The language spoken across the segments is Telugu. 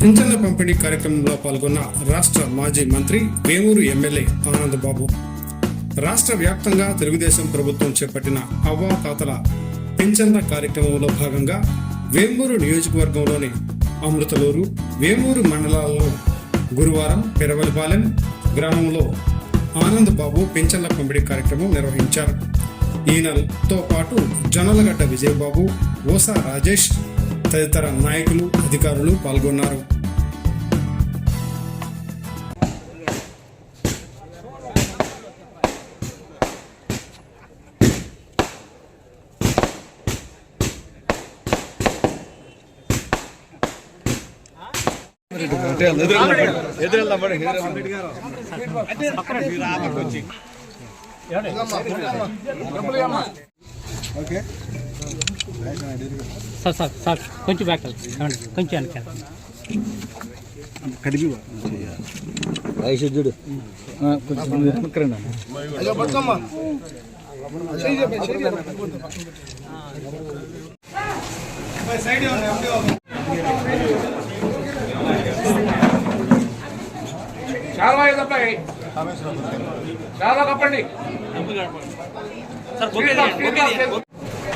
పింఛన్ల పంపిణీ కార్యక్రమంలో పాల్గొన్న రాష్ట్ర మాజీ మంత్రి వేమూరు ఎమ్మెల్యే ఆనందబాబు రాష్ట్ర వ్యాప్తంగా తెలుగుదేశం ప్రభుత్వం చేపట్టిన అవ్వాతాతల పింఛన్ల కార్యక్రమంలో భాగంగా వేమూరు నియోజకవర్గంలోని అమృతలూరు వేమూరు మండలాల్లో గురువారం పెరవలిపాలెం గ్రామంలో ఆనందబాబు పింఛన్ల పంపిణీ కార్యక్రమం నిర్వహించారు. ఈయనతో పాటు జొన్నలగడ్డ విజయబాబు ఓసా రాజేష్ తదితర నాయకులు అధికారులు పాల్గొన్నారు. సార్ సార్ సార్ కొంచెం బ్యాక్ వెళ్ళండి. కొంచెం వెనక వైశుద్ధుడు కొంచెం వెనకరండి చాలా చాలా కప్పండి.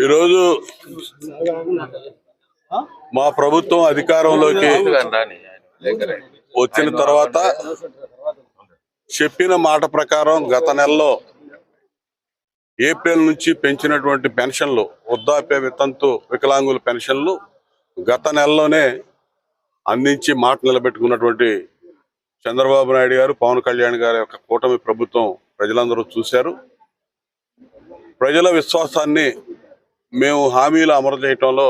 ఈరోజు మా ప్రభుత్వం అధికారంలోకి వచ్చిన తర్వాత చెప్పిన మాట ప్రకారం గత నెలలో ఏప్రిల్ నుంచి పెంచినటువంటి పెన్షన్లు వృద్ధాప్య వితంతు వికలాంగుల పెన్షన్లు గత నెలలోనే అందించి మాట నిలబెట్టుకున్నటువంటి చంద్రబాబు నాయుడు గారు పవన్ కళ్యాణ్ గారి యొక్క కూటమి ప్రభుత్వం ప్రజలందరూ చూశారు. ప్రజల విశ్వాసాన్ని మేము హామీలు అమలు చేయటంలో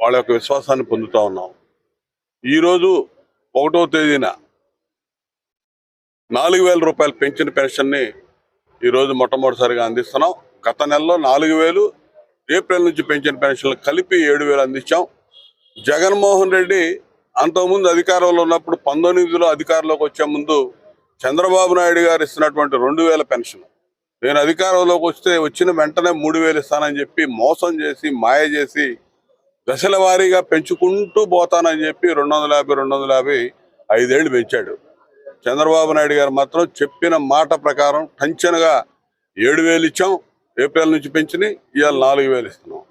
వాళ్ళ యొక్క విశ్వాసాన్ని పొందుతూ ఉన్నాం. ఈరోజు ఒకటో తేదీన నాలుగు వేల రూపాయలు పెంచిన పెన్షన్ని ఈరోజు మొట్టమొదటిసారిగా అందిస్తున్నాం. గత నెలలో నాలుగు వేలు ఏప్రిల్ నుంచి పెంచిన పెన్షన్లు కలిపి ఏడు వేలు అందించాం. జగన్మోహన్ రెడ్డి అంతకుముందు అధికారంలో ఉన్నప్పుడు పంతొమ్మిదిలో అధికారంలోకి వచ్చే ముందు చంద్రబాబు నాయుడు గారు ఇస్తున్నటువంటి రెండు వేల పెన్షన్. నేను అధికారంలోకి వస్తే వచ్చిన వెంటనే మూడు వేలు ఇస్తానని చెప్పి మోసం చేసి మాయ చేసి దశల వారీగా పెంచుకుంటూ పోతానని చెప్పి రెండు వందల యాభై రెండు వందల యాభై ఐదేళ్ళు పెంచాడు. చంద్రబాబు నాయుడు గారు మాత్రం చెప్పిన మాట ప్రకారం టంచనగా ఏడు వేలు ఇచ్చాం ఏప్రిల్ నుంచి పెంచిని ఇవాళ నాలుగు వేలు ఇస్తున్నాం.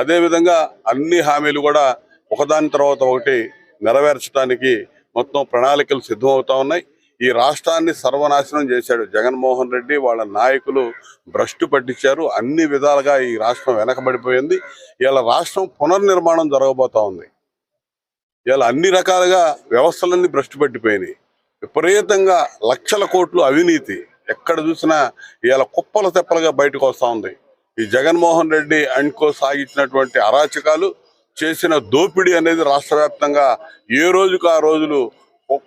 అదేవిధంగా అన్ని హామీలు కూడా ఒకదాని తర్వాత ఒకటి నెరవేర్చడానికి మొత్తం ప్రణాళికలు సిద్ధమవుతా ఉన్నాయి. ఈ రాష్ట్రాన్ని సర్వనాశనం చేశాడు జగన్మోహన్ రెడ్డి. వాళ్ళ నాయకులు భ్రష్టు పట్టించారు. అన్ని విధాలుగా ఈ రాష్ట్రం వెనకబడిపోయింది. ఇలా రాష్ట్రం పునర్నిర్మాణం జరగబోతా ఉంది. ఇలా అన్ని రకాలుగా వ్యవస్థలన్నీ భ్రష్టు పట్టిపోయినాయి. విపరీతంగా లక్షల కోట్లు అవినీతి. ఎక్కడ చూసినా ఇలా కుప్పల తెప్పలుగా బయటకు వస్తూ ఉంది. ఈ జగన్మోహన్ రెడ్డి అండ్కో సాగించినటువంటి అరాచకాలు చేసిన దోపిడీ అనేది రాష్ట్ర వ్యాప్తంగా ఏ రోజుకు ఆ రోజులు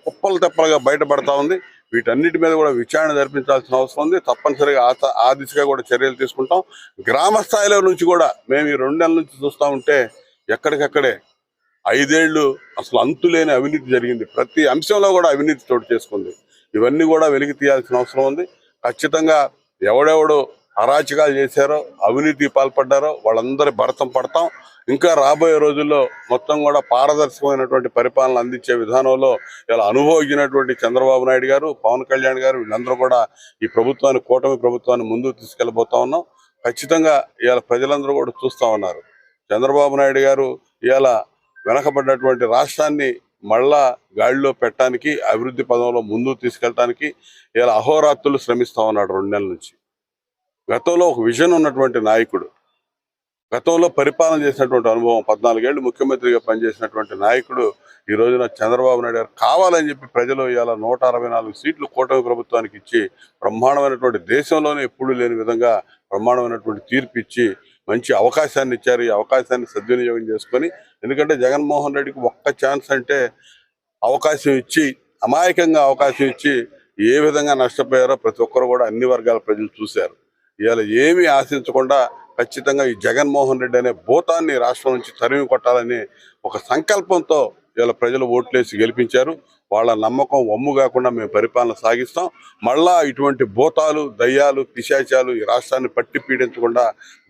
కుప్పలు తెప్పలుగా బయటపడతా ఉంది. వీటన్నిటి మీద కూడా విచారణ జరిపించాల్సిన అవసరం ఉంది. తప్పనిసరిగా ఆ దిశగా కూడా చర్యలు తీసుకుంటాం. గ్రామ స్థాయిలో నుంచి కూడా మేము ఈ రెండు నెలల నుంచి చూస్తా ఉంటే ఎక్కడికక్కడే ఐదేళ్ళు అసలు అంతులేని అవినీతి జరిగింది. ప్రతి అంశంలో కూడా అవినీతి చోటు చేసుకుంది. ఇవన్నీ కూడా వెలికి తీయాల్సిన అవసరం ఉంది. ఖచ్చితంగా ఎవడెవడో అరాచకాలు చేశారో అవినీతి పాల్పడ్డారో వాళ్ళందరి భరతం పడతాం. ఇంకా రాబోయే రోజుల్లో మొత్తం కూడా పారదర్శకమైనటువంటి పరిపాలన అందించే విధానంలో ఇలా అనుభవించినటువంటి చంద్రబాబు నాయుడు గారు పవన్ కళ్యాణ్ గారు వీళ్ళందరూ కూడా ఈ ప్రభుత్వాన్ని కూటమి ప్రభుత్వాన్ని ముందుకు తీసుకెళ్ళబోతా ఉన్నాం. ఖచ్చితంగా ఇవాళ ప్రజలందరూ కూడా చూస్తా ఉన్నారు. చంద్రబాబు నాయుడు గారు ఇవాళ వెనకబడినటువంటి రాష్ట్రాన్ని మళ్ళా గాడిలో పెట్టడానికి అభివృద్ధి పదంలో ముందుకు తీసుకెళ్ళటానికి ఇలా అహోరాత్రులు శ్రమిస్తా ఉన్నాడు రెండు నెలల నుంచి. గతంలో ఒక విజన్ ఉన్నటువంటి నాయకుడు గతంలో పరిపాలన చేసినటువంటి అనుభవం పద్నాలుగేళ్ళు ముఖ్యమంత్రిగా పనిచేసినటువంటి నాయకుడు ఈ రోజున చంద్రబాబు నాయుడు గారు కావాలని చెప్పి ప్రజలు ఇవాళ నూట అరవై నాలుగు సీట్లు కూటమి ప్రభుత్వానికి ఇచ్చి బ్రహ్మాండమైనటువంటి దేశంలోనే ఎప్పుడూ లేని విధంగా బ్రహ్మాండమైనటువంటి తీర్పు ఇచ్చి మంచి అవకాశాన్ని ఇచ్చారు. ఈ అవకాశాన్ని సద్వినియోగం చేసుకొని ఎందుకంటే జగన్మోహన్ రెడ్డికి ఒక్క ఛాన్స్ అంటే అవకాశం ఇచ్చి అమాయకంగా అవకాశం ఇచ్చి ఏ విధంగా నష్టపోయారో ప్రతి ఒక్కరు కూడా అన్ని వర్గాల ప్రజలు చూశారు. ఇవాళ ఏమీ ఆశించకుండా ఖచ్చితంగా ఈ జగన్మోహన్ రెడ్డి అనే భూతాన్ని రాష్ట్రం నుంచి తరిమి కొట్టాలని ఒక సంకల్పంతో ఇవాళ ప్రజలు ఓట్లేసి గెలిపించారు. వాళ్ళ నమ్మకం వమ్ము కాకుండా మేము పరిపాలన సాగిస్తాం. మళ్ళా ఇటువంటి భూతాలు దయ్యాలు పిశాచాలు ఈ రాష్ట్రాన్ని పట్టి పీడించకుండా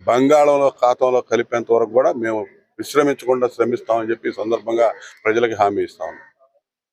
బంగాళంలో ఖాతంలో కలిపేంత వరకు కూడా మేము విశ్రమించకుండా శ్రమిస్తామని చెప్పి సందర్భంగా ప్రజలకు హామీ ఇస్తాము